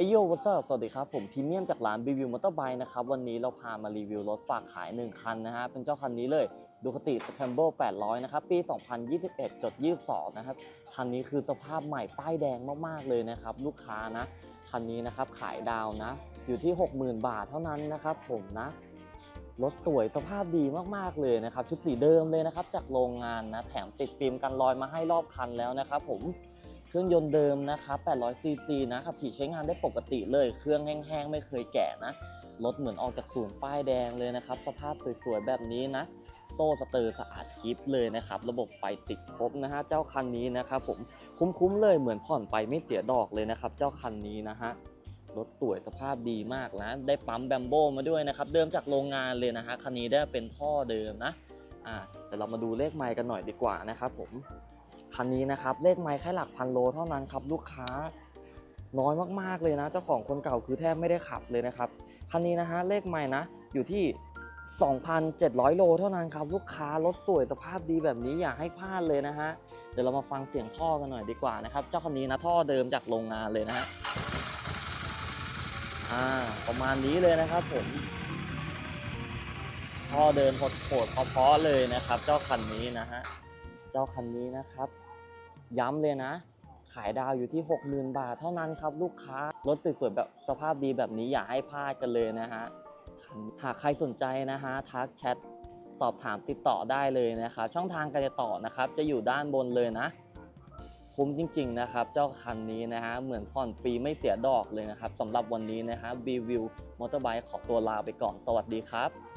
เอโยวัสดสวัสดีครับ ผมพรีเมียมจากร้านรีวิวมอเตอร์ไบค์นะครับ วันนี้เราพามารีวิวรถฝากขาย 1 คันนะฮะ เป็นเจ้าคันนี้เลยดูคติสแคมเบิล800 นะครับ ปี 2021.22 นะครับ คันนี้คือสภาพใหม่ป้ายแดงมาก ๆ เลยนะครับ ลูกค้านะ คันนี้นะครับ ขายดาวนะ อยู่ที่ 60,000 บาทเท่านั้นนะครับผมนะรถสวยสภาพดีมากๆเลยนะครับ ชุดสีเดิมเลยนะครับ จากโรงงานนะ แถมติดฟิล์มกันรอยมาให้รอบคันแล้วนะครับผม เครื่องยนต์เดิมนะครับ800 ซีซีนะขับขี่ใช้งานได้ปกติเลย เครื่องแห้งๆ ไม่เคยแก่นะ รถเหมือนออกจากศูนย์ป้ายแดงเลยนะครับ สภาพสวยๆ แบบนี้นะ โซ่สเตอร์สะอาดกิฟเลยนะครับ ระบบไฟติดครบนะฮะ เจ้าคันนี้นะครับผม คุ้มๆ เลยเหมือนผ่อนไปไม่เสียดอกเลยนะครับ เจ้าคันนี้นะฮะ รถสวยสภาพดีมากนะ ได้ปั๊มแบมโบมาด้วยนะครับ เดิมจากโรงงานเลยนะฮะ คันนี้ได้เป็นท่อเดิมนะ อ่า แต่เรามาดูเลขไมล์กันหน่อยดีกว่านะครับผม คันนี้นะครับเลขไมล์แค่หลักพันโลเท่านั้นครับลูกค้าน้อยมากๆเลยนะ เจ้าของคนเก่าคือแทบไม่ได้ขับเลยนะครับ คันนี้นะฮะเลขไมล์นะอยู่ที่ 2,700 โลเท่านั้นครับ ลูกค้ารถสวยสภาพดีแบบนี้อย่าให้พลาดเลยนะฮะเดี๋ยวเรามาฟังเสียงท่อกันหน่อยดีกว่านะครับ เจ้าคันนี้นะท่อเดิมจากโรงงานเลยนะฮะอ่าประมาณนี้เลยนะครับผมท่อเดินโหดๆเพราะๆเลยนะครับ เจ้าคันนี้นะฮะ เจ้าคันนี้นะครับ ย้ำเลยนะ ขายดาวอยู่ที่ 60,000 บาทเท่านั้นครับ ลูกค้ารถสวยๆแบบสภาพดีแบบนี้อย่าให้พลาดกันเลยนะฮะหากใครสนใจนะฮะทักแชทสอบถามติดต่อได้เลยนะครับ ช่องทางการติดต่อนะครับ จะอยู่ด้านบนเลยนะ คุ้มจริง ๆ นะครับ เจ้าคันนี้นะฮะเหมือนผ่อนฟรีไม่เสียดอกเลยนะครับสำหรับวันนี้นะฮะบีวิวมอเตอร์ไบค์ขอตัวลาไปก่อนสวัสดีครับ